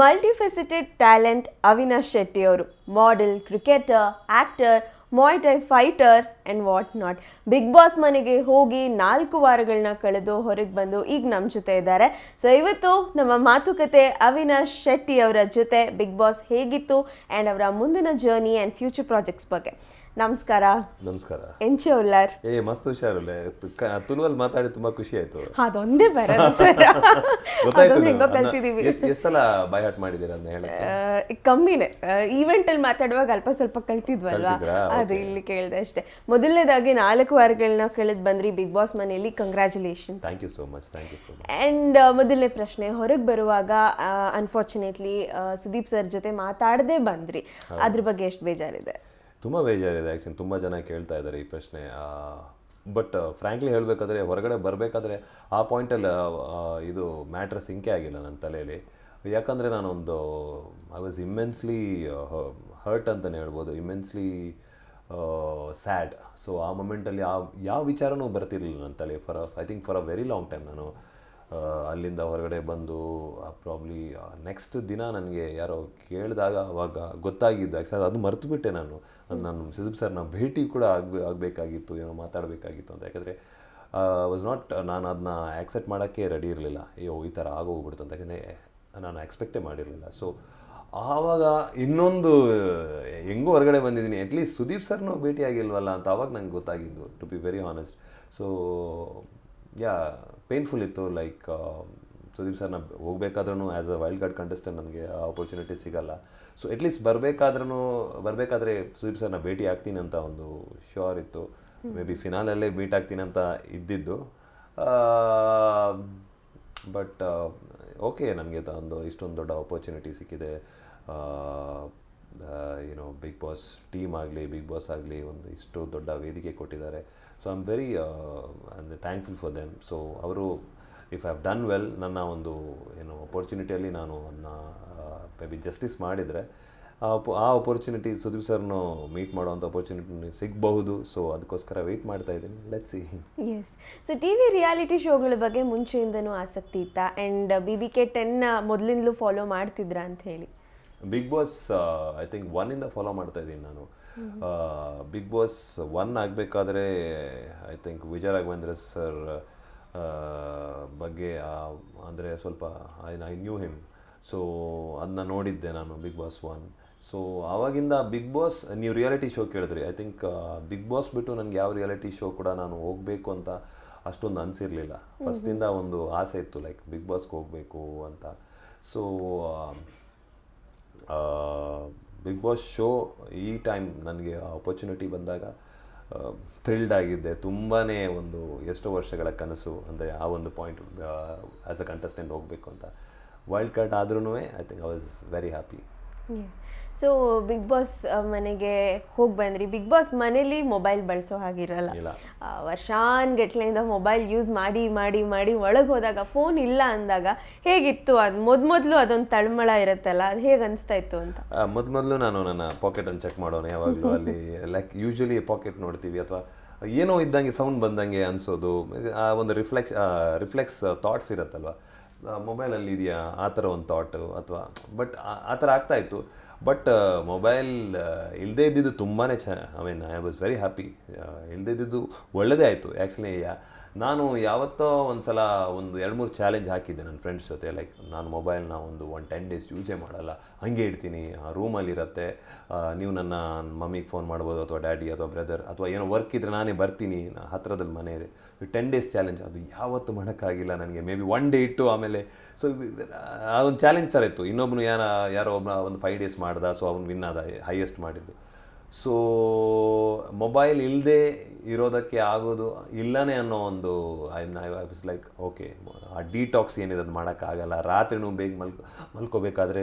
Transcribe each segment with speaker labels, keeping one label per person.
Speaker 1: ಮಲ್ಟಿಫೆಸಿಟೆಡ್ talent Avinash Shetty ಅವರು model cricketer actor muay thai fighter and what not Bigg Boss ಮನೆಗೆ ಹೋಗಿ ನಾಲ್ಕು ವಾರಗಳನ್ನ ಕಳೆದು ಹೊರಗೆ ಬಂದು ಈಗ ನಮ್ಮ ಜೊತೆ ಇದ್ದಾರೆ. ಸೊ ಇವತ್ತು ನಮ್ಮ ಮಾತುಕತೆ ಅವಿನಾಶ್ ಶೆಟ್ಟಿ ಅವರ ಜೊತೆ ಬಿಗ್ ಬಾಸ್ ಹೇಗಿತ್ತು ಆ್ಯಂಡ್ ಅವರ ಮುಂದಿನ ಜರ್ನಿ ಆ್ಯಂಡ್ ಫ್ಯೂಚರ್ ಪ್ರಾಜೆಕ್ಟ್ಸ್ ಬಗ್ಗೆ. ನಮಸ್ಕಾರ.
Speaker 2: ನಮಸ್ಕಾರ.
Speaker 1: ಎಂಚೆ ಉಲ್ಲಾರ್
Speaker 2: ಏ ಮಸ್ತ್ ಹುಷಾರಲ್ಲೇ ತುಳುವಲ್ಲಿ ಮಾತಾಡಿ ತುಂಬಾ ಖುಷಿ ಆಯ್ತು.
Speaker 1: ಅದೊಂದೇ ಬರೋದು ಸರ್.
Speaker 2: ಗೊತ್ತಾಯ್ತು
Speaker 1: ಅದೊಂದು ಹೆಂಗೋ ಕಲ್ತಿದೀವಿ.
Speaker 2: ಎಷ್ಟು ಸಲ ಬೈ ಹಾರ್ಟ್ ಮಾಡಿದ್ದೀರಾ ಅಂತ ಹೇಳಿ
Speaker 1: ಕಮ್ಮಿನೇ. ಈವೆಂಟ್ ಅಲ್ಲಿ ಮಾತಾಡುವಾಗ ಅಲ್ಪ ಸ್ವಲ್ಪ ಕಲ್ತಿದ್ವಲ್ವಾ? ಅದು ಇಲ್ಲಿ ಕೇಳಿದೆ ಅಷ್ಟೇ. ಮೊದಲನೇದಾಗಿ ನಾಲ್ಕು ವಾರಗಳನ್ನ ಕಳೆದ್ ಬಂದ್ರಿ ಬಿಗ್ ಬಾಸ್ ಮನೆಯಲ್ಲಿ. Congratulation
Speaker 2: thank you so much thank you so much
Speaker 1: and ಮೊದಲನೇ ಪ್ರಶ್ನೆ ಹೊರಗೆ ಬರುವಾಗ ಅನ್ಫಾರ್ಚುನೇಟ್ಲಿ ಸುದೀಪ್ ಸರ್ ಜೊತೆ ಮಾತಾಡದೆ ಬಂದ್ರಿ. ಅದ್ರ ಬಗ್ಗೆ ಎಷ್ಟು ಬೇಜಾರಿದೆ?
Speaker 2: ತುಂಬ ಬೇಜಾರಿದೆ ಆ್ಯಕ್ಚುಲಿ ತುಂಬ ಜನ ಕೇಳ್ತಾ ಇದ್ದಾರೆ ಈ ಪ್ರಶ್ನೆ. ಬಟ್ ಫ್ರ್ಯಾಂಕ್ಲಿ ಹೇಳಬೇಕಾದ್ರೆ ಹೊರಗಡೆ ಬರಬೇಕಾದ್ರೆ ಆ ಪಾಯಿಂಟಲ್ಲಿ ಇದು ಮ್ಯಾಟ್ರ್ ಸಿಂಕೆ ಆಗಿಲ್ಲ ನನ್ನ ತಲೆಯಲ್ಲಿ. ಯಾಕಂದರೆ ನಾನೊಂದು ಐ ವಾಸ್ ಇಮ್ಮೆನ್ಸ್ಲಿ ಹರ್ಟ್ ಅಂತಲೇ ಹೇಳ್ಬೋದು. ಇಮ್ಮೆನ್ಸ್ಲಿ ಸ್ಯಾಡ್ ಸೊ ಆ ಮೊಮೆಂಟಲ್ಲಿ ಯಾವ ಯಾವ ವಿಚಾರನೂ ಬರ್ತಿರಲಿಲ್ಲ ನನ್ನ ತಲೆ for I think for a very long time ನಾನು. ಅಲ್ಲಿಂದ ಹೊರಗಡೆ ಬಂದು ಪ್ರಾಬ್ಲಿ ನೆಕ್ಸ್ಟ್ ದಿನ ನನಗೆ ಯಾರೋ ಕೇಳಿದಾಗ ಅವಾಗ ಗೊತ್ತಾಗಿದ್ದು. ಆ್ಯಕ್ಚುಲಿ ಅದು ಮರೆತುಬಿಟ್ಟೆ ನಾನು. ನಾನು ಸುದೀಪ್ ಸರ್ನ ಭೇಟಿ ಕೂಡ ಆಗಬೇ ಆಗಬೇಕಾಗಿತ್ತು ಏನೋ ಮಾತಾಡಬೇಕಾಗಿತ್ತು ಅಂತ. ಯಾಕಂದರೆ ವಾಸ್ ನಾಟ್ ನಾನು ಅದನ್ನ ಆ್ಯಕ್ಸೆಪ್ಟ್ ಮಾಡೋಕ್ಕೆ ರೆಡಿ ಇರಲಿಲ್ಲ. ಅಯ್ಯೋ ಈ ಥರ ಆಗೋಗ್ಬಿಡ್ತು ಅಂತ. ಯಾಕಂದರೆ ನಾನು ಎಕ್ಸ್ಪೆಕ್ಟೇ ಮಾಡಿರಲಿಲ್ಲ. ಸೊ ಆವಾಗ ಇನ್ನೊಂದು ಹೆಂಗೂ ಹೊರಗಡೆ ಬಂದಿದ್ದೀನಿ. ಅಟ್ಲೀಸ್ಟ್ ಸುದೀಪ್ ಸರ್ನೂ ಭೇಟಿ ಆಗಿಲ್ವಲ್ಲ ಅಂತ ಆವಾಗ ನಂಗೆ ಗೊತ್ತಾಗಿದ್ದು to be very honest so yeah painful ಇತ್ತು ಲೈಕ್ ಸುದೀಪ್ ಸರ್ನ ಹೋಗ್ಬೇಕಾದ್ರೂ as a wild card contestant ನನಗೆ ಆಪರ್ಚುನಿಟಿ ಸಿಗಲ್ಲ. ಸೊ ಅಟ್ಲೀಸ್ಟ್ ಬರಬೇಕಾದ್ರೂ ಬರಬೇಕಾದ್ರೆ ಸುದೀಪ್ ಸರ್ನ ಭೇಟಿ ಆಗ್ತೀನಿ ಅಂತ ಒಂದು ಶ್ಯೂರ್ ಇತ್ತು. ಮೇ ಬಿ ಫಿನಾಲಲ್ಲೇ ಮೀಟ್ ಆಗ್ತೀನಿ ಅಂತ ಇದ್ದಿದ್ದು. ಬಟ್ ಓಕೆ ನನಗೆ ಒಂದು ಇಷ್ಟೊಂದು ದೊಡ್ಡ ಆಪರ್ಚುನಿಟಿ ಸಿಕ್ಕಿದೆ. ಏನೋ ಬಿಗ್ ಬಾಸ್ ಟೀಮ್ ಆಗಲಿ ಬಿಗ್ ಬಾಸ್ ಆಗಲಿ ಒಂದು ಇಷ್ಟು ದೊಡ್ಡ ವೇದಿಕೆ ಕೊಟ್ಟಿದ್ದಾರೆ. So I am very thankful for them so ಅವರು if I have done well ನನ್ನ ಒಂದು ಏನು ಅಪರ್ಚುನಿಟಿಯಲ್ಲಿ ನಾನು ಅದನ್ನ ಮೇ ಬಿ ಜಸ್ಟಿಸ್ ಮಾಡಿದರೆ ಆ ಆ ಅಪರ್ಚುನಿಟಿ ಸುದೀಪ್ ಸರ್ನು ಮೀಟ್ ಮಾಡುವಂಥ ಅಪರ್ಚುನಿಟಿ ಸಿಗಬಹುದು. ಸೊ ಅದಕ್ಕೋಸ್ಕರ ವೆಯ್ಟ್ ಮಾಡ್ತಾ ಇದ್ದೀನಿ. Let see
Speaker 1: S so T V reality ಶೋಗಳ ಬಗ್ಗೆ ಮುಂಚೆಯಿಂದನೂ ಆಸಕ್ತಿ ಇತ್ತ? And B B K ten ಮೊದಲಿಂದಲೂ ಫಾಲೋ ಮಾಡ್ತಿದ್ರಾ ಅಂತ ಹೇಳಿ.
Speaker 2: ಬಿಗ್ ಬಾಸ್ ಐ ಥಿಂಕ್ ಒನ್ನಿಂದ ಫಾಲೋ ಮಾಡ್ತಾ ಇದ್ದೀನಿ ನಾನು. ಬಿಗ್ ಬಾಸ್ ಒನ್ ಆಗಬೇಕಾದ್ರೆ I think Vijaya Raghavendra sir ಬಗ್ಗೆ ಅಂದರೆ ಸ್ವಲ್ಪ I I knew him so ಅದನ್ನ ನೋಡಿದ್ದೆ ನಾನು ಬಿಗ್ ಬಾಸ್ ಒನ್ ಸೊ ಆವಾಗಿಂದ ಬಿಗ್ ಬಾಸ್ ನೀವು ರಿಯಾಲಿಟಿ ಶೋ ಕೇಳಿದ್ರಿ. ಐ ಥಿಂಕ್ ಬಿಗ್ ಬಾಸ್ ಬಿಟ್ಟು ನನಗೆ ಯಾವ ರಿಯಾಲಿಟಿ ಶೋ ಕೂಡ ನಾನು ಹೋಗಬೇಕು ಅಂತ ಅಷ್ಟೊಂದು ಅನಿಸಿರಲಿಲ್ಲ. ಫಸ್ಟಿಂದ ಒಂದು ಆಸೆ ಇತ್ತು ಲೈಕ್ ಬಿಗ್ ಬಾಸ್ಗೆ ಹೋಗಬೇಕು ಅಂತ. ಸೊ ಬಿಗ್ ಬಾಸ್ ಶೋ ಈ ಟೈಮ್ ನನಗೆ ಆಪರ್ಚುನಿಟಿ ಬಂದಾಗ ಥ್ರಿಲ್ಡ್ ಆಗಿದ್ದೆ. ತುಂಬಾ ಒಂದು ಎಷ್ಟೋ ವರ್ಷಗಳ ಕನಸು, ಅಂದರೆ ಆ ಒಂದು ಪಾಯಿಂಟ್ ಆ್ಯಸ್ ಅ ಕಂಟೆಸ್ಟೆಂಟ್ ಹೋಗಬೇಕು ಅಂತ. ವೈಲ್ಡ್ ಕಾರ್ಡ್ ಆದ್ರೂ I think I was very happy
Speaker 1: so Bigg Boss ಮನೆಗೆ ಹೋಗಿ ಬಂದ್ರಿ. ಬಿಗ್ ಬಾಸ್ ಮನೇಲಿ ಮೊಬೈಲ್ ಬಳಸೋ ಹಾಗಿರಲ್ಲ.
Speaker 2: ವರ್ಷಾನ್
Speaker 1: ಆ, ವರ್ಷಾನ್ಗಟ್ಲೆಯಿಂದ ಮೊಬೈಲ್ ಯೂಸ್ ಮಾಡಿ ಮಾಡಿ ಮಾಡಿ ಒಳಗೆ ಹೋದಾಗ ಫೋನ್ ಇಲ್ಲ ಅಂದಾಗ ಹೇಗಿತ್ತು? ಅದು ಮೊದಲು ಅದೊಂದು ತಳಮಳ ಇರುತ್ತಲ್ಲ ಅದು ಹೇಗೆ ಅನಿಸ್ತಾ ಇತ್ತು ಅಂತ?
Speaker 2: ಮೊದ್ಮೊದ್ಲು ನಾನು ನನ್ನ ಪಾಕೆಟನ್ನು ಚೆಕ್ ಮಾಡೋಣ. ಯಾವಾಗಲೂ ಅಲ್ಲಿ ಲೈಕ್ ಯೂಶ್ವಲಿ ಪಾಕೆಟ್ ನೋಡ್ತೀವಿ ಅಥವಾ ಏನೋ ಇದ್ದಂಗೆ ಸೌಂಡ್ ಬಂದಂಗೆ ಅನಿಸೋದು. ಆ ಒಂದು ರಿಫ್ಲೆಕ್ಸ್ ರಿಫ್ಲೆಕ್ಸ್ ಥಾಟ್ಸ್ ಇರುತ್ತಲ್ವ? ಮೊಬೈಲಲ್ಲಿ ಇದೆಯಾ? ಆ ಥರ ಒಂದು ಥಾಟು ಅಥವಾ ಬಟ್ ಆ ಥರ ಆಗ್ತಾ ಇತ್ತು. ಬಟ್ ಮೊಬೈಲ್ ಇಲ್ಲದೆ ಇದ್ದಿದ್ದು ತುಂಬಾ ಚ I mean I was very happy ಇಲ್ಲದೇ ಇದ್ದಿದ್ದು ಒಳ್ಳೆಯದೇ ಆಯಿತು. ಆ್ಯಕ್ಚುಲಿ ನಾನು ಯಾವತ್ತೋ ಒಂದು ಸಲ ಒಂದು ಎರಡು ಮೂರು ಚಾಲೆಂಜ್ ಹಾಕಿದ್ದೆ ನನ್ನ ಫ್ರೆಂಡ್ಸ್ ಜೊತೆ ಲೈಕ್ ನಾನು ಮೊಬೈಲ್ನ ಒಂದು ಒನ್ ಟೆನ್ ಡೇಸ್ ಯೂಸೇ ಮಾಡಲ್ಲ. ಹಂಗೆ ಇಡ್ತೀನಿ. ರೂಮಲ್ಲಿರತ್ತೆ ನೀವು ನನ್ನ ಮಮ್ಮಿಗೆ ಫೋನ್ ಮಾಡ್ಬೋದು ಅಥವಾ ಡ್ಯಾಡಿ ಅಥವಾ ಬ್ರದರ್ ಅಥವಾ ಏನೋ ವರ್ಕ್ ಇದ್ದರೆ ನಾನೇ ಬರ್ತೀನಿ. ಹತ್ತಿರದಲ್ಲಿ ಮನೆ ಇದೆ. ಟೆನ್ ಡೇಸ್ ಚಾಲೆಂಜ್ ಅದು ಯಾವತ್ತೂ ಮಾಡೋಕ್ಕಾಗಿಲ್ಲ ನನಗೆ. ಮೇ ಬಿ ಒನ್ ಡೇ ಇಟ್ಟು ಆಮೇಲೆ ಸೊ ಆ ಒಂದು ಚಾಲೆಂಜ್ ಥರ ಇತ್ತು. ಇನ್ನೊಬ್ಬನು ಯಾರ, ಯಾರೋ ಒಬ್ಬ ಒಂದು ಫೈವ್ ಡೇಸ್ ಮಾಡ್ದ. ಸೊ ಅವ್ನು ವಿನ್ ಆದ ಹೈಯೆಸ್ಟ್ ಮಾಡಿದ್ದು. ಸೊ ಮೊಬೈಲ್ ಇಲ್ಲದೆ ಇರೋದಕ್ಕೆ ಆಗೋದು ಇಲ್ಲನೇ ಅನ್ನೋ ಒಂದು I I was like okay ಆ ಡಿಟಾಕ್ಸ್ ಏನಿದೆ ಅದು ಮಾಡೋಕ್ಕಾಗಲ್ಲ. ರಾತ್ರಿನೂ ಬೇಗ ಮಲ್ಕೊ, ಮಲ್ಕೋಬೇಕಾದ್ರೆ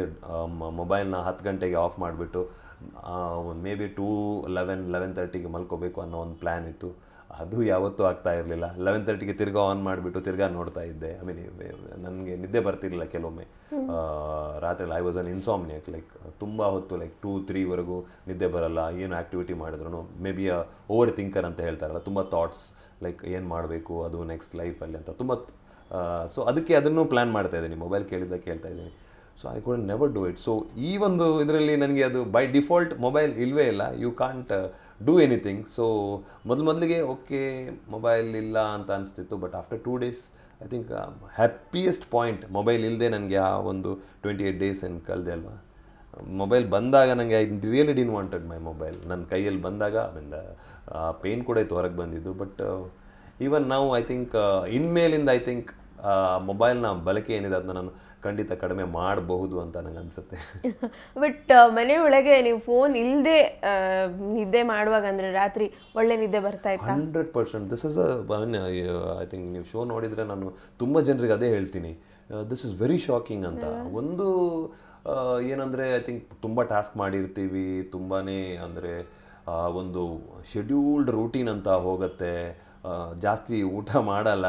Speaker 2: ಮೊಬೈಲ್ನ ಹತ್ತು ಗಂಟೆಗೆ ಆಫ್ ಮಾಡಿಬಿಟ್ಟು maybe to eleven eleven ತರ್ಟಿಗೆ ಮಲ್ಕೋಬೇಕು ಅನ್ನೋ ಒಂದು ಪ್ಲ್ಯಾನ್ ಇತ್ತು. ಅದು ಯಾವತ್ತೂ ಆಗ್ತಾ ಇರಲಿಲ್ಲ. ಲೆವೆನ್ ತರ್ಟಿಗೆ ತಿರ್ಗಾ ಆನ್ ಮಾಡಿಬಿಟ್ಟು ತಿರ್ಗಾ ನೋಡ್ತಾ ಇದ್ದೆ. ಐ ಮೀನ್ ನನಗೆ ನಿದ್ದೆ ಬರ್ತಿರ್ಲಿಲ್ಲ ಕೆಲವೊಮ್ಮೆ. ರಾತ್ರಿ I was an insomniac like ತುಂಬ ಹೊತ್ತು ಲೈಕ್ ಟೂ ತ್ರೀವರೆಗೂ ನಿದ್ದೆ ಬರಲ್ಲ. ಏನು ಆ್ಯಕ್ಟಿವಿಟಿ ಮಾಡಿದ್ರು ಮೇ ಬಿ ಓವರ್ ಥಿಂಕರ್ ಅಂತ ಹೇಳ್ತಾರಲ್ಲ ತುಂಬ ಥಾಟ್ಸ್ ಲೈಕ್ ಏನು ಮಾಡಬೇಕು ಅದು ನೆಕ್ಸ್ಟ್ ಲೈಫಲ್ಲಿ ಅಂತ. ತುಂಬ ಸೊ ಅದಕ್ಕೆ ಅದನ್ನು ಪ್ಲ್ಯಾನ್ ಮಾಡ್ತಾ ಇದ್ದೀನಿ. ಮೊಬೈಲ್ ಕೇಳಿದ್ದ ಕೇಳ್ತಾ ಇದ್ದೀನಿ. So I could never do it so ಈ ಒಂದು ಇದರಲ್ಲಿ ನನಗೆ ಅದು ಬೈ ಡಿಫಾಲ್ಟ್ ಮೊಬೈಲ್ ಇಲ್ಲವೇ ಇಲ್ಲ. You can't do anything so ಮೊದಲು ಮೊದಲಿಗೆ ಓಕೆ ಮೊಬೈಲ್ ಇಲ್ಲ ಅಂತ ಅನಿಸ್ತಿತ್ತು but after two days I think happiest point mobile ಇಲ್ಲದೆ ನನಗೆ ಆ ಒಂದು ಟ್ವೆಂಟಿ ಏಯ್ಟ್ ಡೇಸ್ ಏನು ಕಳೆದೆ ಅಲ್ವಾ? ಮೊಬೈಲ್ ಬಂದಾಗ ನನಗೆ I really didn't wanted my mobile ನನ್ನ ಕೈಯಲ್ಲಿ ಬಂದಾಗ ಆ ಪೇನ್ ಕೂಡ ಇತ್ತು ಹೊರಗೆ ಬಂದಿದ್ದು. ಬಟ್ ಈವನ್ ನಾವು ಐ ಥಿಂಕ್ ಇನ್ಮೇಲಿಂದ ಐ ಥಿಂಕ್ ಮೊಬೈಲ್ನ ಬಳಕೆ ಏನಿದೆ ಅದನ್ನ ನಾನು ಖಂಡಿತ ಕಡಿಮೆ ಮಾಡಬಹುದು ಅಂತ ನನಗೆ ಅನಿಸುತ್ತೆ.
Speaker 1: ಬಟ್ ಮನೆಯೊಳಗೆ ನೀವು ಫೋನ್ ಇಲ್ಲದೆ ನಿದ್ದೆ ಮಾಡುವಾಗ ಅಂದರೆ ರಾತ್ರಿ ಒಳ್ಳೆ ನಿದ್ದೆ ಬರ್ತಾ ಇತ್ತು?
Speaker 2: Hundred percent this is I think ನೀವು ಶೋ ನೋಡಿದರೆ ನಾನು ತುಂಬ ಜನರಿಗೆ ಅದೇ ಹೇಳ್ತೀನಿ. ದಿಸ್ ಇಸ್ ವೆರಿ ಶಾಕಿಂಗ್ ಅಂತ. ಒಂದು ಏನಂದರೆ ಐ ಥಿಂಕ್ ತುಂಬ ಟಾಸ್ಕ್ ಮಾಡಿರ್ತೀವಿ ತುಂಬಾ ಅಂದರೆ ಒಂದು ಶೆಡ್ಯೂಲ್ಡ್ ರೂಟೀನ್ ಅಂತ ಹೋಗುತ್ತೆ. ಜಾಸ್ತಿ ಊಟ ಮಾಡಲ್ಲ.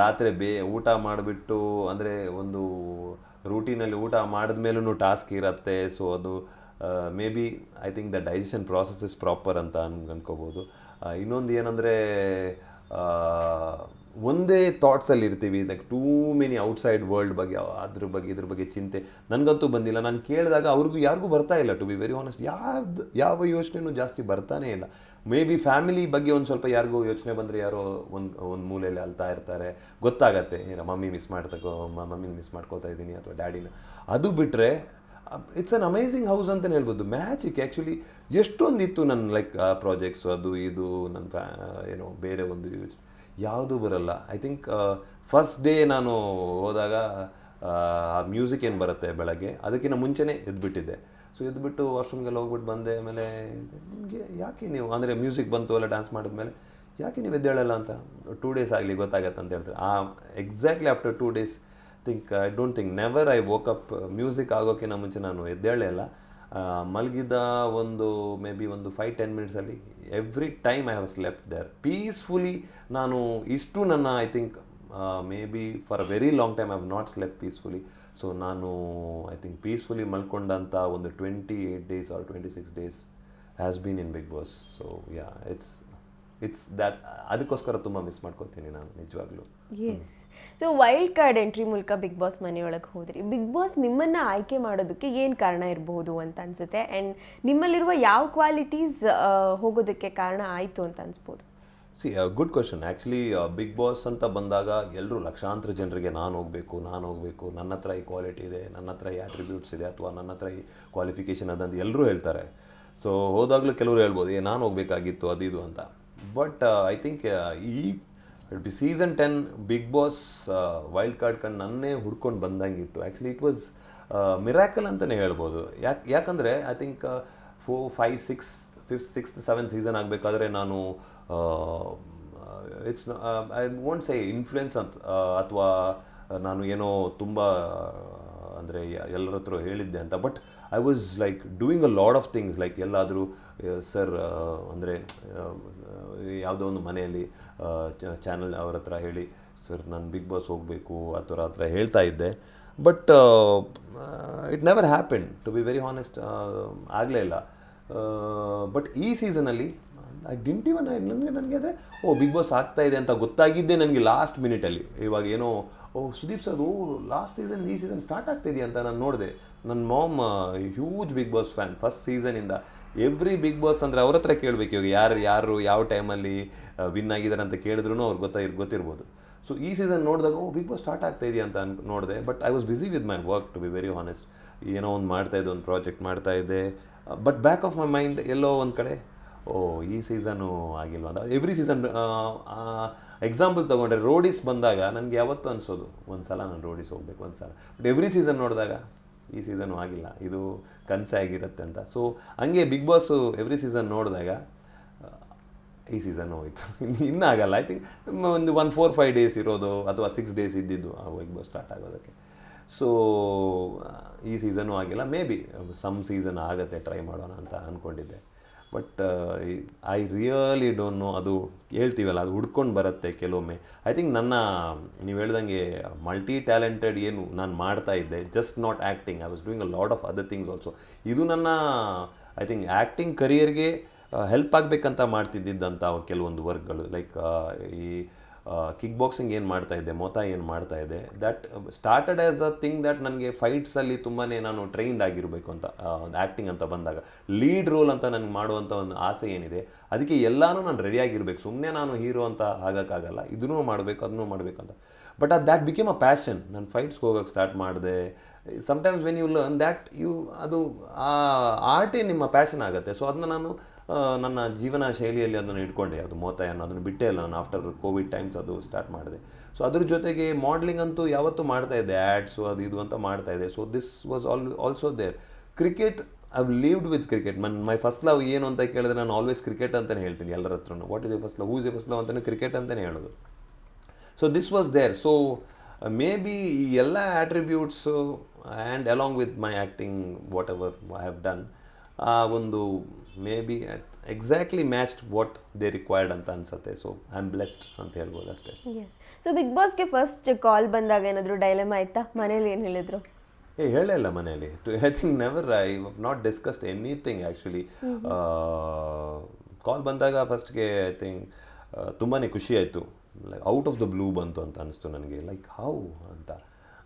Speaker 2: ರಾತ್ರಿ ಬೇ, ಊಟ ಮಾಡಿಬಿಟ್ಟು ಅಂದರೆ ಒಂದು ರೂಟೀನಲ್ಲಿ ಊಟ ಮಾಡಿದ್ಮೇಲೂ ಟಾಸ್ಕ್ ಇರುತ್ತೆ. ಸೊ ಅದು maybe I think the digestion process is proper ಅಂತ ಅನ್ ಅನ್ಕೋಬೋದು. ಇನ್ನೊಂದು ಏನಂದರೆ ಒಂದೇ ಥಾಟ್ಸಲ್ಲಿ ಇರ್ತೀವಿ like too many outside world ಬಗ್ಗೆ, ಅದ್ರ ಬಗ್ಗೆ, ಇದ್ರ ಬಗ್ಗೆ ಚಿಂತೆ. ನನಗಂತೂ ಬಂದಿಲ್ಲ. ನಾನು ಕೇಳಿದಾಗ ಅವ್ರಿಗೂ ಯಾರಿಗೂ ಬರ್ತಾ ಇಲ್ಲ ಟು ಬಿ ವೆರಿ ಆನೆಸ್ಟ್ ಯಾವ್ದು, ಯಾವ ಯೋಚನೆನೂ ಜಾಸ್ತಿ ಬರ್ತಾನೇ ಇಲ್ಲ. ಮೇ ಬಿ ಫ್ಯಾಮಿಲಿ ಬಗ್ಗೆ ಒಂದು ಸ್ವಲ್ಪ ಯಾರಿಗೂ ಯೋಚನೆ ಬಂದರೆ ಯಾರೋ ಒಂದು ಒಂದು ಮೂಲೆಯಲ್ಲಿ ಅಲ್ತಾ ಇರ್ತಾರೆ. ಗೊತ್ತಾಗತ್ತೆ ಏನೋ ಮಮ್ಮಿ ಮಿಸ್ ಮಾಡ್ತಕ್ಕೋ ಮಮ್ಮಿನ ಮಿಸ್ ಮಾಡ್ಕೋತಾ ಇದ್ದೀನಿ ಅಥವಾ ಡ್ಯಾಡಿನ. ಅದು ಬಿಟ್ಟರೆ ಇಟ್ಸ್ ಅನ್ ಅಮೇಝಿಂಗ್ ಹೌಸ್ ಅಂತಲೇ ಹೇಳ್ಬೋದು. ಮ್ಯಾಜಿಕ್ ಆ್ಯಕ್ಚುಲಿ ಎಷ್ಟೊಂದಿತ್ತು ನನ್ನ ಲೈಕ್ ಪ್ರಾಜೆಕ್ಟ್ಸು ಅದು, ಇದು ನನ್ನ ಫ್ಯಾ ಏನೋ, ಬೇರೆ ಒಂದು ಯಾವುದೂ ಬರಲ್ಲ. ಐ ಥಿಂಕ್ ಫಸ್ಟ್ ಡೇ ನಾನು ಹೋದಾಗ ಆ ಮ್ಯೂಸಿಕ್ ಏನು ಬರುತ್ತೆ ಬೆಳಗ್ಗೆ? ಅದಕ್ಕಿಂತ ಮುಂಚೆನೇ ಎದ್ಬಿಟ್ಟಿದ್ದೆ. ಸೊ ಎದ್ಬಿಟ್ಟು ವಾಶ್ರೂಮ್ಗೆಲ್ಲ ಹೋಗ್ಬಿಟ್ಟು ಬಂದೆ ಆಮೇಲೆ ನಿಮಗೆ ಯಾಕೆ ನೀವು ಅಂದರೆ ಮ್ಯೂಸಿಕ್ ಬಂತು ಎಲ್ಲ ಡ್ಯಾನ್ಸ್ ಮಾಡಿದ್ಮೇಲೆ ಯಾಕೆ ನೀವು ಎದ್ದೇಳಲ್ಲ ಅಂತ? ಟೂ ಡೇಸ್ ಆಗಲಿ ಗೊತ್ತಾಗತ್ತೆ ಅಂತ ಹೇಳ್ತಾರೆ. ಆ exactly after two days think I don't think never I woke up music ಆಗೋಕ್ಕಿಂತ ಮುಂಚೆ ನಾನು ಎದ್ದೇಳೇ ಇಲ್ಲ. ಆ, ಮಲಗಿದ ಒಂದು ಮೇ ಬಿ ಒಂದು five ten ಮಿನಿಟ್ಸಲ್ಲಿ every time I have slept there peacefully ನಾನು ಇಷ್ಟು ನನ್ನ I think maybe for a very long time I have not slept peacefully so ನಾನು ಐ ಥಿಂಕ್ ಪೀಸ್ಫುಲಿ ಮಲ್ಕೊಂಡಂಥ ಒಂದು twenty eight days or twenty six days has been in Bigg Boss so yeah it's it's that ಅದಕ್ಕೋಸ್ಕರ ತುಂಬ miss ಮಾಡ್ಕೋತೀನಿ ನಾನು, ನಿಜವಾಗ್ಲೂ.
Speaker 1: So wild card entry ಮೂಲಕ Bigg Boss ಮನೆಯೊಳಗೆ ಹೋದ್ರಿ. ಬಿಗ್ ಬಾಸ್ ನಿಮ್ಮನ್ನ ಆಯ್ಕೆ ಮಾಡೋದಕ್ಕೆ ಏನು ಕಾರಣ ಇರಬಹುದು ಅಂತ ಅನ್ಸುತ್ತೆ? ಆ್ಯಂಡ್ ನಿಮ್ಮಲ್ಲಿರುವ ಯಾವ ಕ್ವಾಲಿಟೀಸ್ ಹೋಗೋದಕ್ಕೆ ಕಾರಣ ಆಯಿತು ಅಂತ ಅನ್ಸ್ಬೋದು?
Speaker 2: See good question actually Bigg Boss ಅಂತ ಬಂದಾಗ ಎಲ್ಲರೂ ಲಕ್ಷಾಂತರ ಜನರಿಗೆ ನಾನು ಹೋಗಬೇಕು ನಾನು ಹೋಗಬೇಕು, ನನ್ನ ಹತ್ರ ಈ ಕ್ವಾಲಿಟಿ ಇದೆ, ನನ್ನ ಹತ್ರ ಈ ಆಟ್ರಿಬ್ಯೂಟ್ಸ್ ಇದೆ, ಅಥವಾ ನನ್ನ ಹತ್ರ ಈ ಕ್ವಾಲಿಫಿಕೇಷನ್ ಅದಂತ ಎಲ್ಲರೂ ಹೇಳ್ತಾರೆ. ಸೊ ಹೋದಾಗಲೂ ಕೆಲವರು ಹೇಳ್ಬೋದು, ಏ, ನಾನು ಹೋಗಬೇಕಾಗಿತ್ತು, ಅದು ಇದು ಅಂತ. ಬಟ್ ಐ ಥಿಂಕ್ ಈ season ten Bigg Boss wild card ಕಂಡು ನನ್ನೇ ಹುಡ್ಕೊಂಡು ಬಂದಂಗಿತ್ತು. ಆ್ಯಕ್ಚುಲಿ ಇಟ್ ವಾಸ್ ಮಿರಾಕಲ್ ಅಂತಲೇ ಹೇಳ್ಬೋದು. ಯಾಕೆ, ಯಾಕಂದರೆ I think four five six fifth sixth seven season ಆಗಬೇಕಾದ್ರೆ ನಾನು it's I won't say influence ಅಂತ ಅಥವಾ ನಾನು ಏನೋ ತುಂಬ ಅಂದರೆ ಎಲ್ಲರ ಹತ್ರ ಹೇಳಿದ್ದೆ ಅಂತ. But I was like doing a lot of things like ಎಲ್ಲಾದರೂ ಸರ್ ಅಂದರೆ ಯಾವುದೋ ಒಂದು ಮನೆಯಲ್ಲಿ ಚಾನಲ್ ಅವ್ರ ಹತ್ರ ಹೇಳಿ ಸರ್ ನಾನು ಬಿಗ್ ಬಾಸ್ ಹೋಗಬೇಕು, ಆ ಥರ ಹತ್ರ ಹೇಳ್ತಾ ಇದ್ದೆ. But it never happen to be very honest ಆಗಲೇ ಇಲ್ಲ. ಬಟ್ ಈ ಸೀಸನಲ್ಲಿ ಐ ಡಿಂಟ್ ಇವನ್ ನನಗೆ ನನಗೆ ಅಂದರೆ ಓ ಬಿಗ್ ಬಾಸ್ ಆಗ್ತಾ ಇದೆ ಅಂತ ಗೊತ್ತಾಗಿದ್ದೆ ನನಗೆ ಲಾಸ್ಟ್ ಮಿನಿಟಲ್ಲಿ ಇವಾಗ ಏನೋ oh, Sudeep sir, oh last season ಈ ಸೀಸನ್ ಸ್ಟಾರ್ಟ್ ಆಗ್ತಿದೆಯಾ ಅಂತ ನಾನು ನೋಡಿದೆ. ನನ್ನ mom huge Bigg Boss fan first ಸೀಸನಿಂದ every Bigg Boss ಅಂದರೆ ಅವ್ರ ಹತ್ರ ಕೇಳಬೇಕು ಇವಾಗ ಯಾರು ಯಾರು, ಯಾವ ಟೈಮಲ್ಲಿ ವಿನ್ ಆಗಿದ್ದಾರೆ ಅಂತ ಕೇಳಿದ್ರು ಅವ್ರು ಗೊತ್ತಾ ಗೊತ್ತಿರ್ಬೋದು. ಸೊ ಈ ಸೀಸನ್ ನೋಡಿದಾಗ, ಓ ಬಿಗ್ ಬಾಸ್ ಸ್ಟಾರ್ಟ್ ಆಗ್ತಾ ಅಂತ ನೋಡಿದೆ. But I was busy with my work to be very honest ಏನೋ ಒಂದು ಮಾಡ್ತಾ ಇದ್ದೆ, ಒಂದು ಪ್ರಾಜೆಕ್ಟ್ ಮಾಡ್ತಾ ಇದ್ದೆ. But back of my mind ಎಲ್ಲೋ ಒಂದು ಕಡೆ ಓ, ಈ ಸೀಸನು ಆಗಿಲ್ವ? ಅಂತ ಎವ್ರಿ ಸೀಸನ್ ಎಕ್ಸಾಂಪಲ್ ತೊಗೊಂಡ್ರೆ ರೋಡೀಸ್ ಬಂದಾಗ ನನಗೆ ಯಾವತ್ತೂ ಅನಿಸೋದು ಒಂದು ಸಲ ನಾನು ರೋಡೀಸ್ ಹೋಗ್ಬೇಕು ಒಂದು ಸಲ ಬಟ್ ಎವ್ರಿ ಸೀಸನ್ ನೋಡಿದಾಗ ಈ ಸೀಸನು ಆಗಿಲ್ಲ, ಇದು ಕನಸೆ ಆಗಿರುತ್ತೆ ಅಂತ. ಸೊ ಹಂಗೆ ಬಿಗ್ ಬಾಸು ಎವ್ರಿ ಸೀಸನ್ ನೋಡಿದಾಗ ಈ ಸೀಸನ್ ಹೋಯ್ತು. ಇನ್ನೂ ಆಗಲ್ಲ. ಐ ಥಿಂಕ್ ಒಂದು ಒನ್ ಫೋರ್ ಫೈವ್ ಡೇಸ್ ಇರೋದು ಅಥವಾ ಸಿಕ್ಸ್ ಡೇಸ್ ಇದ್ದಿದ್ದು ಆ ಬಿಗ್ ಬಾಸ್ ಸ್ಟಾರ್ಟ್ ಆಗೋದಕ್ಕೆ. ಸೊ ಈ ಸೀಸನು ಆಗಿಲ್ಲ. ಮೇ ಬಿ ಸಮ್ ಸೀಸನ್ ಆಗುತ್ತೆ ಟ್ರೈ ಮಾಡೋಣ ಅಂತ ಅಂದ್ಕೊಂಡಿದ್ದೆ but I really don't know ಅದು ಹೇಳ್ತೀವಲ್ಲ, ಅದು ಹುಡ್ಕೊಂಡು ಬರುತ್ತೆ ಕೆಲವೊಮ್ಮೆ. ಐ ಥಿಂಕ್ ನನ್ನ, ನೀವು ಹೇಳ್ದಂಗೆ ಮಲ್ಟಿ ಟ್ಯಾಲೆಂಟೆಡ್ ಏನು ನಾನು ಮಾಡ್ತಾ ಇದ್ದೆ. Just not acting I was doing a lot of other things also ಇದು ನನ್ನ ಐ ಥಿಂಕ್ ಆ್ಯಕ್ಟಿಂಗ್ ಕರಿಯರ್ಗೆ ಹೆಲ್ಪ್ ಆಗಬೇಕಂತ ಮಾಡ್ತಿದ್ದಂಥ ಕೆಲವೊಂದು ವರ್ಕ್ಗಳು ಲೈಕ್ ಈ ಕಿಕ್ ಬಾಕ್ಸಿಂಗ್ ಏನು ಮಾಡ್ತಾ ಇದ್ದೆ ಮೊತ ಏನು ಮಾಡ್ತಾ ಇದೆ that started as a thing that ನನಗೆ ಫೈಟ್ಸಲ್ಲಿ ತುಂಬಾ ನಾನು ಟ್ರೈನ್ಡ್ ಆಗಿರಬೇಕು ಅಂತ ಒಂದು ಆ್ಯಕ್ಟಿಂಗ್ ಅಂತ ಬಂದಾಗ. ಲೀಡ್ ರೋಲ್ ಅಂತ ನನಗೆ ಮಾಡುವಂಥ ಒಂದು ಆಸೆ ಏನಿದೆ, ಅದಕ್ಕೆ ಎಲ್ಲನೂ ನಾನು ರೆಡಿಯಾಗಿರ್ಬೇಕು ಸುಮ್ಮನೆ ನಾನು ಹೀರೋ ಅಂತ ಆಗೋಕ್ಕಾಗಲ್ಲ, ಇದನ್ನೂ ಮಾಡಬೇಕು, ಅದನ್ನೂ ಮಾಡಬೇಕು ಅಂತ. ಬಟ್ ಅದು ದ್ಯಾಟ್ ಬಿಕೇಮ್ ಅ ಪ್ಯಾಷನ್ ನಾನು ಫೈಟ್ಸ್ಗೆ ಹೋಗೋಕ್ಕೆ ಸ್ಟಾರ್ಟ್ ಮಾಡಿದೆ. Sometimes when you learn that you ಅದು, ಆ ಆರ್ಟೇ ನಿಮ್ಮ ಪ್ಯಾಷನ್ ಆಗುತ್ತೆ. ಸೊ ಅದನ್ನ ನಾನು ನನ್ನ ಜೀವನ ಶೈಲಿಯಲ್ಲಿ ಅದನ್ನು ಇಟ್ಕೊಂಡೆ. ಅದು ಮೋತಾಯನ್ನು ಅದನ್ನು ಬಿಟ್ಟೇ ಇಲ್ಲ ನಾನು ಆಫ್ಟರ್ ಕೋವಿಡ್ ಟೈಮ್ಸ್ ಅದು ಸ್ಟಾರ್ಟ್ ಮಾಡಿದೆ. ಸೊ ಅದ್ರ ಜೊತೆಗೆ ಮಾಡ್ಲಿಂಗ್ ಅಂತೂ ಯಾವತ್ತೂ ಮಾಡ್ತಾ ಇದ್ದೆ ಆ್ಯಡ್ಸು ಅದು ಇದು ಅಂತ ಮಾಡ್ತಾ ಇದ್ದೆ. So this was all also there cricket I lived with cricket Mann my first love ಏನು ಅಂತ ಕೇಳಿದ್ರೆ ನಾನು ಆಲ್ವೇಸ್ ಕ್ರಿಕೆಟ್ ಅಂತಲೇ ಹೇಳ್ತೀನಿ ಎಲ್ಲರ ಹತ್ರನೂ. What is a first love who's a first love ಅಂತಲೇ ಕ್ರಿಕೆಟ್ ಅಂತಲೇ ಹೇಳೋದು. So this was there so may be ಈ ಎಲ್ಲ attributes and along with my acting whatever I have done ಆ ಒಂದು may be exactly matched what they required ಅಂತ ಅನ್ಸುತ್ತೆ. So I am blessed ಅಂತ ಹೇಳ್ಬೋದು ಅಷ್ಟೇ.
Speaker 1: ಎಸ್ ಸೊ ಬಿಗ್ ಬಾಸ್ಗೆ ಫಸ್ಟ್ ಕಾಲ್ ಬಂದಾಗ ಏನಾದರೂ ಡೈಲೆಮ್ ಆಯ್ತಾ? ಮನೇಲಿ ಏನು ಹೇಳಿದ್ರು?
Speaker 2: ಏ ಹೇಳಲ್ಲ ಇಲ್ಲ ಮನೆಯಲ್ಲಿ I think never I not discussed anything actually call ಬಂದಾಗ ಫಸ್ಟ್ಗೆ ಐ ಥಿಂಕ್ ತುಂಬಾ ಖುಷಿ ಆಯಿತು. Like out of the blue ಬಂತು ಅಂತ ಅನಿಸ್ತು ನನಗೆ. ಲೈಕ್ ಹೌ ಅಂತ.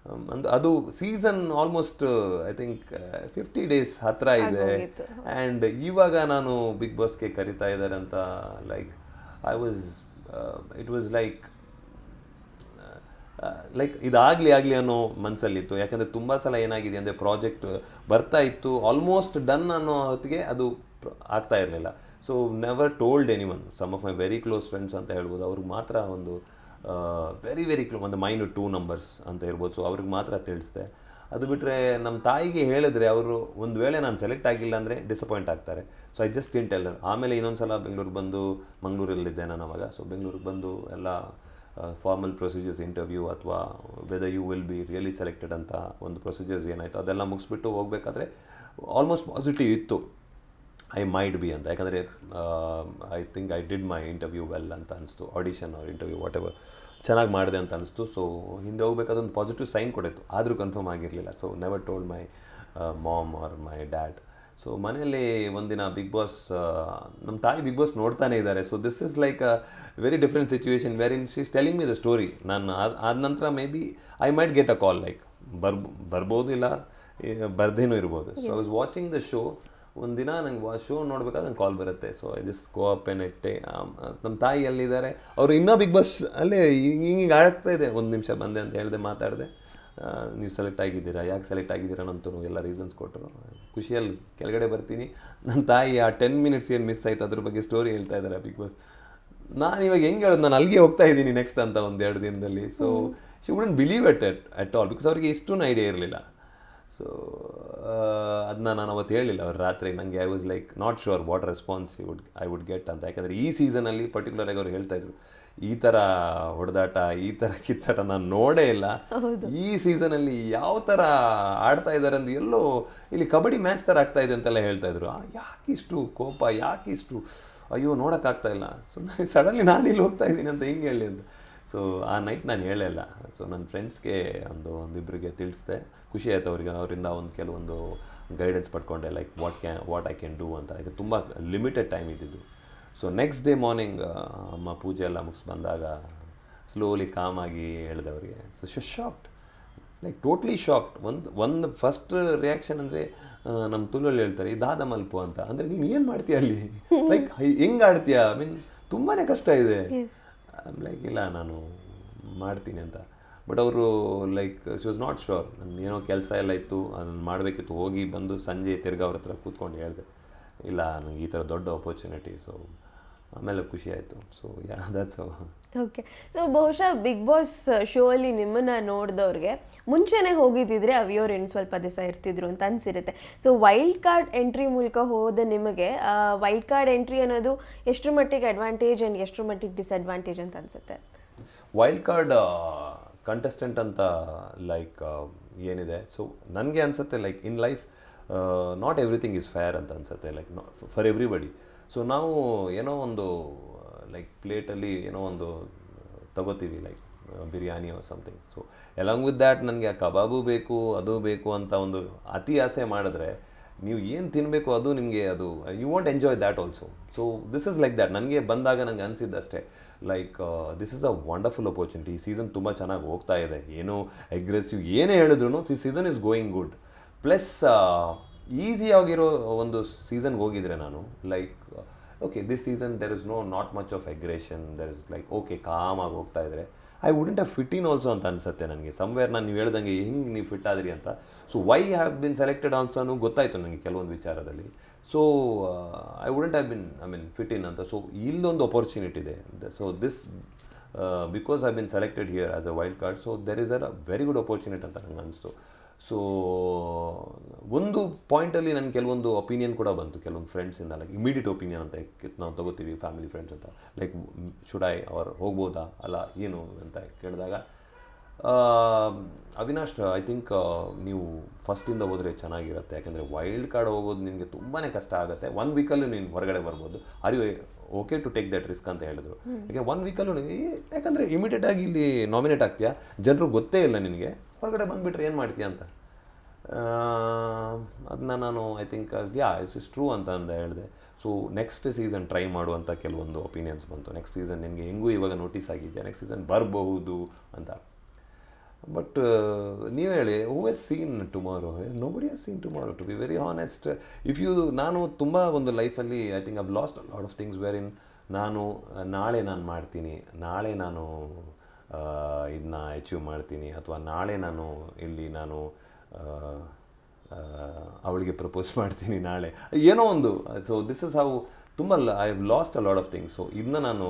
Speaker 2: Um, ಅಂದ್ ಅದು season almost I think fifty days ಹತ್ರ ಇದೆ. ಆ್ಯಂಡ್ ಇವಾಗ ನಾನು ಬಿಗ್ ಬಾಸ್ಗೆ ಕರಿತಾ ಇದ್ದಾರೆ ಅಂತ like I was it was like like ಇದಾಗಲಿ ಆಗಲಿ ಅನ್ನೋ ಮನಸ್ಸಲ್ಲಿತ್ತು ಯಾಕಂದರೆ ತುಂಬ ಸಲ ಏನಾಗಿದೆ ಅಂದರೆ ಪ್ರಾಜೆಕ್ಟ್ ಬರ್ತಾ ಇತ್ತು ಆಲ್ಮೋಸ್ಟ್ ಡನ್ ಅನ್ನೋ ಹೊತ್ತಿಗೆ ಅದು ಆಗ್ತಾ ಇರಲಿಲ್ಲ. So never told anyone some of my very close friends ಅಂತ ಹೇಳ್ಬೋದು ಅವ್ರಿಗೆ ಮಾತ್ರ ಒಂದು ವೆರಿ ವೆರಿ ಕ್ಲೋ ಒಂದು ಮೈನು ಟೂ ನಂಬರ್ಸ್ ಅಂತ ಇರ್ಬೋದು ಸೊ ಅವ್ರಿಗೆ ಮಾತ್ರ ತಿಳಿಸ್ದೆ. ಅದು ಬಿಟ್ಟರೆ ನಮ್ಮ ತಾಯಿಗೆ ಹೇಳಿದ್ರೆ ಅವರು ಒಂದು ವೇಳೆ ನಾನು ಸೆಲೆಕ್ಟ್ ಆಗಿಲ್ಲ ಅಂದರೆ ಡಿಸಪಾಯಿಂಟ್ ಆಗ್ತಾರೆ. So I just didn't tell ಆಮೇಲೆ ಇನ್ನೊಂದು ಸಲ ಬೆಂಗಳೂರಿಗೆ ಬಂದು ಮಂಗಳೂರಲ್ಲಿದ್ದೆ ನಾನು ಅವಾಗ. ಸೊ ಬೆಂಗಳೂರಿಗೆ ಬಂದು ಎಲ್ಲ ಫಾರ್ಮಲ್ ಪ್ರೊಸೀಜರ್ಸ್ ಇಂಟರ್ವ್ಯೂ ಅಥವಾ whether you will be really selected ಅಂತ ಒಂದು ಪ್ರೊಸೀಜರ್ಸ್ ಏನಾಯಿತು, ಅದೆಲ್ಲ ಮುಗಿಸ್ಬಿಟ್ಟು ಹೋಗಬೇಕಾದ್ರೆ ಆಲ್ಮೋಸ್ಟ್ ಪಾಸಿಟಿವ್ ಇತ್ತು. ಐ ಮೈಡ್ ಬಿ ಅಂತ. ಯಾಕಂದರೆ I think I did my interview well ಅಂತ ಅನಿಸ್ತು. ಆಡಿಷನ್ ಅವ್ರ ಇಂಟರ್ವ್ಯೂ ವಾಟ್ ಎವರ್ ಚೆನ್ನಾಗಿ ಮಾಡಿದೆ ಅಂತ ಅನಿಸ್ತು. ಸೊ ಹಿಂದೆ ಹೋಗ್ಬೇಕಾದ ಒಂದು ಪಾಸಿಟಿವ್ ಸೈನ್ ಕೊಡಿತ್ತು ಆದರೂ ಕನ್ಫರ್ಮ್ ಆಗಿರಲಿಲ್ಲ. So never told my mom or my dad so ಮನೆಯಲ್ಲಿ ಒಂದಿನ ಬಿಗ್ ಬಾಸ್ ನಮ್ಮ ತಾಯಿ ಬಿಗ್ ಬಾಸ್ ನೋಡ್ತಾನೆ ಇದ್ದಾರೆ. So this is like a very different situation very in she's telling me the story ನಾನು ಆದ ಆದ ನಂತರ may be I might get a call like ಬರ್ ಬರ್ಬೋದು ಇಲ್ಲ ಬರ್ದೇನೂ ಇರ್ಬೋದು. So I was watching the show ಒಂದಿನ ನಂಗೆ ವಾ ಶೋ ನೋಡ್ಬೇಕಾದ್ರೆ ನಂಗೆ ಕಾಲ್ ಬರುತ್ತೆ. So I just go up N ಇಟ್ಟೆ ನಮ್ಮ ತಾಯಿ ಅಲ್ಲಿದ್ದಾರೆ ಅವರು ಇನ್ನೂ ಬಿಗ್ ಬಾಸ್ ಅಲ್ಲೇ ಹಿಂಗೆ ಹಿಂಗೆ ಆಗ್ತಾ ಇದೆ. ಒಂದು ನಿಮಿಷ ಬಂದೆ ಅಂತ ಹೇಳಿದೆ ಮಾತಾಡಿದೆ. ನೀವು ಸೆಲೆಕ್ಟ್ ಆಗಿದ್ದೀರಾ? ಯಾಕೆ ಸೆಲೆಕ್ಟ್ ಆಗಿದ್ದೀರಾ ನಂತೂ ಎಲ್ಲ ರೀಸನ್ಸ್ ಕೊಟ್ಟರು. ಖುಷಿಯಲ್ಲಿ ಕೆಳಗಡೆ ಬರ್ತೀನಿ. ನನ್ನ ತಾಯಿ ಆ ಟೆನ್ ಮಿನಿಟ್ಸ್ ಏನು ಮಿಸ್ ಆಯ್ತು ಅದ್ರ ಬಗ್ಗೆ ಸ್ಟೋರಿ ಹೇಳ್ತಾ ಇದ್ದಾರೆ ಬಿಗ್ ಬಾಸ್ ನಾನು ಇವಾಗ ಹೆಂಗೆ ಹೇಳೋದು? ನಾನು ಅಲ್ಲಿಗೆ ಹೋಗ್ತಾ ಇದ್ದೀನಿ ನೆಕ್ಸ್ಟ್ ಅಂತ ಒಂದು ಎರಡು ದಿನದಲ್ಲಿ. So she wouldn't believe it it at all because ಅವ್ರಿಗೆ ಇಷ್ಟೊಂದು ಐಡಿಯಾ ಇರಲಿಲ್ಲ. ಸೊ ಅದನ್ನ ನಾನು ಅವತ್ತು ಹೇಳಿಲ್ಲ ಅವ್ರು ರಾತ್ರಿ ನನಗೆ I was like not sure what response you would I would get ಅಂತ. ಯಾಕಂದರೆ ಈ ಸೀಸನಲ್ಲಿ ಪರ್ಟಿಕ್ಯುಲರಾಗಿ ಅವ್ರು ಹೇಳ್ತಾ ಇದ್ರು ಈ ಥರ ಹೊಡೆದಾಟ ಈ ಥರ ಕಿತ್ತಾಟ ನಾನು ನೋಡೇ ಇಲ್ಲ. ಈ ಸೀಸನಲ್ಲಿ ಯಾವ ಥರ ಆಡ್ತಾ ಇದ್ದಾರೆ ಅಂದ್ರೆ ಎಲ್ಲೋ ಇಲ್ಲಿ ಕಬಡ್ಡಿ ಮ್ಯಾಚ್ ಥರ ಆಗ್ತಾ ಇದೆ ಅಂತೆಲ್ಲ ಹೇಳ್ತಾ ಇದ್ರು. ಯಾಕಿಷ್ಟು ಕೋಪ ಯಾಕಿಷ್ಟು ಅಯ್ಯೋ ನೋಡೋಕ್ಕಾಗ್ತಾ ಇಲ್ಲ. ಸುಮ್ಮನೆ ಸಡನ್ಲಿ ನಾನು ಇಲ್ಲಿ ಹೋಗ್ತಾ ಇದ್ದೀನಿ ಅಂತ ಹಿಂಗೆ ಹೇಳಿ ಅಂತ. ಸೊ ಆ ನೈಟ್ ನಾನು ಹೇಳಲಿಲ್ಲ ಸೊ ನನ್ನ ಫ್ರೆಂಡ್ಸ್ಗೆ ಒಂದು ಒಂದಿಬ್ಬರಿಗೆ ತಿಳಿಸ್ದೆ. ಖುಷಿ ಆಯಿತು ಅವರಿಗೆ. ಅವರಿಂದ ಒಂದು ಕೆಲವೊಂದು guidance ಪಡ್ಕೊಂಡೆ. Like what can what I can do ಅಂತ. ಇದು ತುಂಬ ಲಿಮಿಟೆಡ್ ಟೈಮ್ ಇದ್ದಿದ್ದು. ಸೊ ನೆಕ್ಸ್ಟ್ ಡೇ ಮಾರ್ನಿಂಗ್ ಅಮ್ಮ ಪೂಜೆ ಎಲ್ಲ ಮುಗಿಸ್ ಬಂದಾಗ ಸ್ಲೋಲಿ ಕಾಮಾಗಿ ಹೇಳಿದೆ ಅವರಿಗೆ. ಸೊ ಶ ಶಾಕ್ಡ್ ಲೈಕ್ ಟೋಟ್ಲಿ ಶಾಕ್ಡ್ ಒಂದು ಒಂದು ಫಸ್ಟ್ ರಿಯಾಕ್ಷನ್ ಅಂದರೆ ನಮ್ಮ ತುಳುವಲ್ಲಿ ಹೇಳ್ತಾರೆ ಈ ದಾದ ಮಲ್ಪು ಅಂತ. ಅಂದರೆ ನೀನು ಏನು ಮಾಡ್ತೀಯ ಅಲ್ಲಿ? ಲೈಕ್ ಹೆಂಗೆ ಆಡ್ತೀಯ? ಐ ಮೀನ್ ತುಂಬಾ ಕಷ್ಟ ಇದೆ. ಲೈಕ್ ಇಲ್ಲ, ನಾನು ಮಾಡ್ತೀನಿ ಅಂತ. ಬಟ್ ಅವರು like she was not sure ನನ್ನ ಏನೋ ಕೆಲಸ ಎಲ್ಲ ಇತ್ತು ಅದನ್ನು ಮಾಡಬೇಕಿತ್ತು. ಹೋಗಿ ಬಂದು ಸಂಜೆ ತಿರ್ಗಿ ಅವ್ರ ಹತ್ರ ಕೂತ್ಕೊಂಡು ಹೇಳಿದೆ, ಇಲ್ಲ ನನಗೆ ಈ ಥರ ದೊಡ್ಡ ಅಪರ್ಚುನಿಟಿ ಸೊ ಆಮೇಲೆ ಖುಷಿ ಆಯಿತು. So yeah that's
Speaker 1: okay so ಬಹುಶಃ ಬಿಗ್ ಬಾಸ್ ಶೋ ಅಲ್ಲಿ ನಿಮ್ಮನ್ನ ನೋಡಿದವ್ರಿಗೆ ಮುಂಚೆನೇ ಹೋಗಿದ್ದಿದ್ರೆ ಅವಿಯೋರು ಇನ್ನು ಸ್ವಲ್ಪ ದಿವಸ ಇರ್ತಿದ್ರು ಅಂತ ಅನ್ಸಿರುತ್ತೆ. ಸೊ ವೈಲ್ಡ್ ಕಾರ್ಡ್ ಎಂಟ್ರಿ ಮೂಲಕ ಹೋದ ನಿಮಗೆ ವೈಲ್ಡ್ ಕಾರ್ಡ್ ಎಂಟ್ರಿ ಅನ್ನೋದು ಎಷ್ಟರ ಮಟ್ಟಿಗೆ ಅಡ್ವಾಂಟೇಜ್ ಆ್ಯಂಡ್ ಎಷ್ಟರ ಮಟ್ಟಿಗೆ ಡಿಸ್ಅಡ್ವಾಂಟೇಜ್ ಅಂತ ಅನ್ಸುತ್ತೆ?
Speaker 2: ವೈಲ್ಡ್ ಕಾರ್ಡ್ ಕಂಟೆಸ್ಟೆಂಟ್ ಅಂತ ಲೈಕ್ ಏನಿದೆ. ಸೊ ನನಗೆ ಅನಿಸುತ್ತೆ like in life not everything is fair ಅಂತ ಅನಿಸುತ್ತೆ ಲೈಕ್ ಫಾರ್ ಎವ್ರಿಬಡಿ ಸೊ ನಾವು ಏನೋ ಒಂದು ಲೈಕ್ ಪ್ಲೇಟಲ್ಲಿ ಏನೋ ಒಂದು ತಗೋತೀವಿ like biryani or something so along with that ನನಗೆ ಆ ಕಬಾಬು ಬೇಕು, ಅದು ಬೇಕು ಅಂತ ಒಂದು ಅತಿ ಆಸೆ ಮಾಡಿದ್ರೆ, ನೀವು ಏನು ತಿನ್ನಬೇಕು ಅದು ನಿಮಗೆ ಅದು you want enjoy that also so this is like that ನನಗೆ ಬಂದಾಗ ನನಗೆ ಅನಿಸಿದ್ದಷ್ಟೇ like this is a wonderful opportunity ಈ ಸೀಸನ್ ತುಂಬ ಚೆನ್ನಾಗಿ ಹೋಗ್ತಾ ಇದೆ. ಏನು ಅಗ್ರೆಸಿವ್ ಏನೇ ಹೇಳಿದ್ರು the season is going good plus ಈಸಿಯಾಗಿರೋ ಒಂದು ಸೀಸನ್ಗೆ ಹೋಗಿದ್ರೆ ನಾನು like okay this season there is no not much of aggression there is like okay ಕಾಮಾಗಿ ಹೋಗ್ತಾ ಇದ್ರೆ I wouldn't have fit in also ಅಂತ ಅನಿಸುತ್ತೆ ನನಗೆ. ಸಮ್ವೇರ್ ನಾನು ನೀವು ಹೇಳ್ದಂಗೆ ಹಿಂಗೆ ನೀವು ಫಿಟ್ ಆದ್ರಿ ಅಂತ. So why have been selected ಆಲ್ಸೋನು ಗೊತ್ತಾಯಿತು ನನಗೆ ಕೆಲವೊಂದು ವಿಚಾರದಲ್ಲಿ. So I wouldn't have been I mean fit in ಅಂತ. ಸೊ ಇಲ್ಲೊಂದು ಅಪರ್ಚುನಿಟಿ ಇದೆ. So this because I been selected here as a wild card so there is a very good opportunity ಅಂತ ನಂಗೆ ಅನಿಸ್ತು. ಸೊ ಒಂದು ಪಾಯಿಂಟಲ್ಲಿ ನನಗೆ ಕೆಲವೊಂದು ಒಪಿನಿಯನ್ ಕೂಡ ಬಂತು. ಕೆಲವೊಂದು ಫ್ರೆಂಡ್ಸಿಂದ ಲೈಕ್ ಇಮಿಡಿಯೇಟ್ ಒಪಿನಿಯನ್ ಅಂತ ನಾವು ತಗೋತೀವಿ ಫ್ಯಾಮಿಲಿ ಫ್ರೆಂಡ್ಸ್ ಅಂತ. ಲೈಕ್ ಶುಡ್ ಐ ಅವ್ರು ಹೋಗ್ಬೋದಾ? ಅಲ್ಲ ಏನು ಅಂತ ಕೇಳಿದಾಗ ಅವಿನಾಶ್ ಐ ಥಿಂಕ್ ನೀವು ಫಸ್ಟಿಂದ ಹೋದರೆ ಚೆನ್ನಾಗಿರುತ್ತೆ. ಯಾಕೆಂದರೆ ವೈಲ್ಡ್ ಕಾರ್ಡ್ ಹೋಗೋದು ನಿಮಗೆ ತುಂಬಾ ಕಷ್ಟ ಆಗುತ್ತೆ. ಒನ್ ವೀಕಲ್ಲೂ ನೀನು ಹೊರಗಡೆ ಬರ್ಬೋದು. Are you okay to take that risk ಅಂತ ಹೇಳಿದ್ರು. ಯಾಕೆ ಒನ್ ವೀಕಲ್ಲೂ ಯಾಕಂದರೆ ಇಮಿಡಿಯೇಟಾಗಿ ಇಲ್ಲಿ ನಾಮಿನೇಟ್ ಆಗ್ತೀಯಾ? ಜನರು ಗೊತ್ತೇ ಇಲ್ಲ ನಿನಗೆ. ಹೊರಗಡೆ ಬಂದುಬಿಟ್ರೆ ಏನು ಮಾಡ್ತೀಯ ಅಂತ? ಅದನ್ನ ನಾನು I think yeah it's is true ಅಂತ ಅಂದ ಹೇಳಿದೆ. ಸೊ ನೆಕ್ಸ್ಟ್ ಸೀಸನ್ ಟ್ರೈ ಮಾಡುವಂಥ ಕೆಲವೊಂದು ಒಪಿನಿಯನ್ಸ್ ಬಂತು. ನೆಕ್ಸ್ಟ್ ಸೀಸನ್ ನಿಮಗೆ ಹೆಂಗೂ ಇವಾಗ ನೋಟಿಸ್ ಆಗಿದೆ ನೆಕ್ಸ್ಟ್ ಸೀಸನ್ ಬರಬಹುದು ಅಂತ. ಬಟ್ ನೀವು ಹೇಳಿ who has seen tomorrow nobody has seen tomorrow to be very honest if you ನಾನು ತುಂಬ ಒಂದು ಲೈಫಲ್ಲಿ I think I've lost lot of things where in ನಾನು, ನಾಳೆ ನಾನು ಮಾಡ್ತೀನಿ. ನಾಳೆ ನಾನು ಇದನ್ನ ಅಚೀವ್ ಮಾಡ್ತೀನಿ ಅಥವಾ ನಾಳೆ ನಾನು ಇಲ್ಲಿ ನಾನು ಅವಳಿಗೆ ಪ್ರಪೋಸ್ ಮಾಡ್ತೀನಿ ನಾಳೆ. ಏನೋ ಒಂದು ಸೊ ದಿಸ್ ಇಸ್ ಹೌ ತುಂಬ I have lost a lot of things so ಇದನ್ನ ನಾನು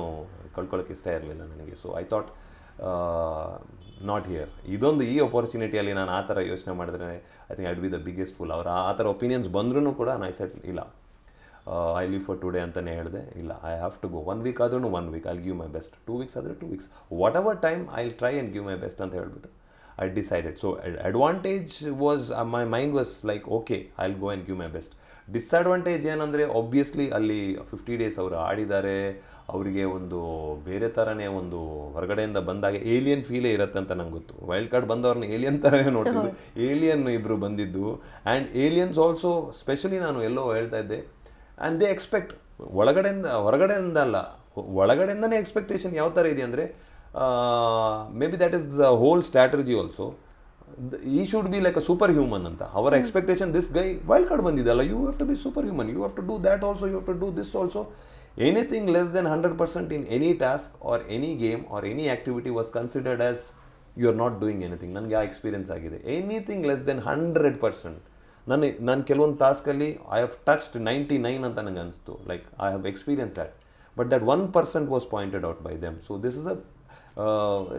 Speaker 2: ಕಳ್ಕೊಳ್ಳೋಕೆ ಇಷ್ಟ ಇರಲಿಲ್ಲ ನನಗೆ. So I thought not here ಇದೊಂದು ಈ ಅಪರ್ಚುನಿಟಿಯಲ್ಲಿ ನಾನು ಆ ಥರ ಯೋಚನೆ ಮಾಡಿದ್ರೆ I think I'd be the biggest fool ಅವ್ರು ಆ ಥರ ಒಪಿನಿಯನ್ಸ್ ಬಂದ್ರೂ ಕೂಡ ನಾನು ಸೆಟ್ ಇಲ್ಲ. ಐ ಲೀವ್ ಫಾರ್ ಟುಡೇ ಅಂತಲೇ ಹೇಳಿದೆ ಇಲ್ಲ I have to go one week ಆದ್ರೂ one week I give my best two weeks ಆದರೆ two weeks whatever time I try and give my best ಅಂತ ಹೇಳ್ಬಿಟ್ಟು I decided so advantage was my mind was like okay I will go and give my best disadvantage ಏನಂದರೆ obviously ಅಲ್ಲಿ fifty days ಅವರು ಆಡಿದ್ದಾರೆ ಅವರಿಗೆ ಒಂದು ಬೇರೆ ಥರನೇ ಒಂದು ಹೊರಗಡೆಯಿಂದ ಬಂದಾಗ ಏಲಿಯನ್ ಫೀಲೇ ಇರುತ್ತೆ ಅಂತ ನಂಗೆ ಗೊತ್ತು. ವೈಲ್ಡ್ ಕಾರ್ಡ್ ಬಂದವ್ರನ್ನ ಏಲಿಯನ್ ಥರನೇ ನೋಡ್ತಿದ್ದು. ಏಲಿಯನ್ ಇಬ್ಬರು ಬಂದಿದ್ದು ಆ್ಯಂಡ್ ಏಲಿಯನ್ಸ್ ಆಲ್ಸೋ ಸ್ಪೆಷಲಿ ನಾನು ಎಲ್ಲೋ ಹೇಳ್ತಾ ಇದ್ದೆ ಆ್ಯಂಡ್ ದೇ ಎಕ್ಸ್ಪೆಕ್ಟ್ ಒಳಗಡೆಯಿಂದ ಹೊರಗಡೆಯಿಂದ ಅಲ್ಲ ಒಳಗಡೆಯಿಂದನೇ ಎಕ್ಸ್ಪೆಕ್ಟೇಷನ್ ಯಾವ ಥರ ಇದೆ ಅಂದರೆ may be that is the whole strategy also ಈ should be like a super human ಅಂತ. ಅವರ expectation this guy wild card ಬಂದಿದ್ದಲ್ಲ you have to be super human you have to do that also you have to do this also anything less than hundred percent in any task or any game or any activity was considered as you are not doing anything ನನಗೆ ಆ experience ಆಗಿದೆ. Anything less than hundred percent ನಾನು ನಾನು ಕೆಲವೊಂದು ಟಾಸ್ಕಲ್ಲಿ I have touched ninety nine ಅಂತ ನನಗೆ ಅನಿಸ್ತು. Like I have experience that but that one percent was pointed out by them so this is a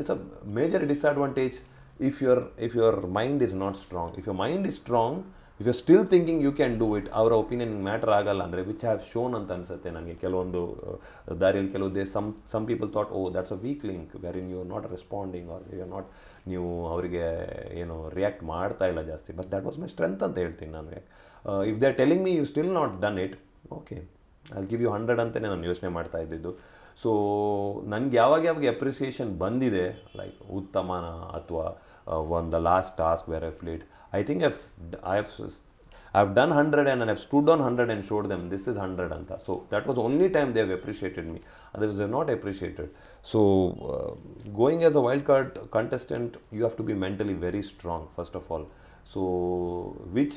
Speaker 2: it's a major disadvantage if your if your mind is not strong. If your mind is strong if you still thinking you can do it ಅವರ opinion matter ಆಗಲ್ಲ ಅಂದರೆ which have shown ಅಂತ ಅನ್ಸುತ್ತೆ ನನಗೆ ಕೆಲವೊಂದು ದಾರಿಯಲ್ಲಿ ಕೆಲವು they some some people thought oh that's a weak link where in you are not responding or you are not ನೀವು ಅವರಿಗೆ ಏನು ರಿಯಾಕ್ಟ್ ಮಾಡ್ತಾ ಇಲ್ಲ ಜಾಸ್ತಿ. But that was my strength ಅಂತ ಹೇಳ್ತೀನಿ ನಾನು. If they are telling me you still not done it okay I give you hundred ಅಂತಲೇ ನಾನು ಯೋಚನೆ ಮಾಡ್ತಾ ಇದ್ದಿದ್ದು. ಸೊ ನನಗೆ ಯಾವಾಗ ಯಾವಾಗ ಅಪ್ರಿಸಿಯೇಷನ್ ಬಂದಿದೆ ಲೈಕ್ ಉತ್ತಮನ ಅಥವಾ one the last task where I I think I I have I have done hundred and I have stood on hundred and showed them this is hundred ಅಂತ so that was only time they have appreciated me others are not appreciated so going as a wild card contestant you have to be mentally very strong first of all so which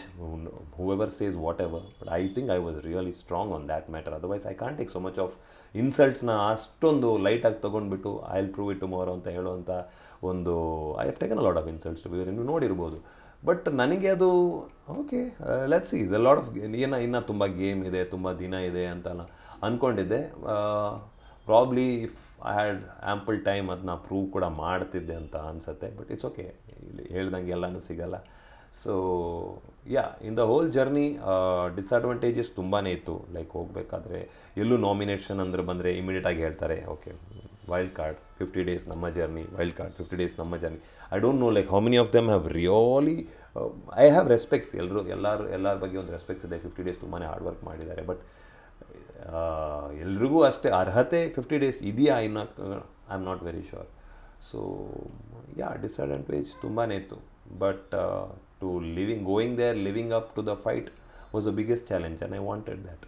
Speaker 2: whoever says whatever, but i think i was really strong on that matter. Otherwise, i can't take so much of ಇನ್ಸಲ್ಟ್ಸ್ನ ಅಷ್ಟೊಂದು ಲೈಟಾಗಿ ತೊಗೊಂಡ್ಬಿಟ್ಟು I will prove it tomorrow ಅಂತ ಹೇಳುವಂಥ ಒಂದು I have taken a lot of insults to ನೀವು ನೋಡಿರ್ಬೋದು. But ನನಗೆ ಅದು okay let's see the lot of ಏನೋ, ಇನ್ನೂ ತುಂಬ ಗೇಮ್ ಇದೆ, ತುಂಬ ದಿನ ಇದೆ ಅಂತ ಅಂದ್ಕೊಂಡಿದ್ದೆ probably if I had ample time ಅದನ್ನ ಪ್ರೂವ್ ಕೂಡ ಮಾಡ್ತಿದ್ದೆ ಅಂತ ಅನಿಸುತ್ತೆ. ಬಟ್ ಇಟ್ಸ್ ಓಕೆ ಇಲ್ಲಿ ಹೇಳ್ದಂಗೆ ಎಲ್ಲನೂ ಸಿಗಲ್ಲ. So yeah in the whole journey disadvantages ತುಂಬಾ ಇತ್ತು. ಲೈಕ್ ಹೋಗಬೇಕಾದ್ರೆ ಎಲ್ಲೂ ನಾಮಿನೇಷನ್ ಅಂದರೆ ಬಂದರೆ ಇಮಿಡಿಯೇಟಾಗಿ ಹೇಳ್ತಾರೆ okay wild card fifty days ನಮ್ಮ journey wild card fifty days ನಮ್ಮ journey I don't know like how many of them have really I have respects ಎಲ್ಲರೂ ಎಲ್ಲರೂ, ಎಲ್ಲರ ಬಗ್ಗೆ ಒಂದು ರೆಸ್ಪೆಕ್ಟ್ಸ್ ಇದೆ. ಫಿಫ್ಟಿ ಡೇಸ್ ತುಂಬಾ ಹಾರ್ಡ್ ವರ್ಕ್ ಮಾಡಿದ್ದಾರೆ. ಬಟ್ ಎಲ್ರಿಗೂ ಅಷ್ಟೇ ಅರ್ಹತೆ ಫಿಫ್ಟಿ ಡೇಸ್ ಇದೆಯಾ? ಇನ್ನು I am not very sure so yeah disadvantage ತುಂಬಾ ಇತ್ತು. But to living going there living up to the fight was the biggest challenge and I wanted that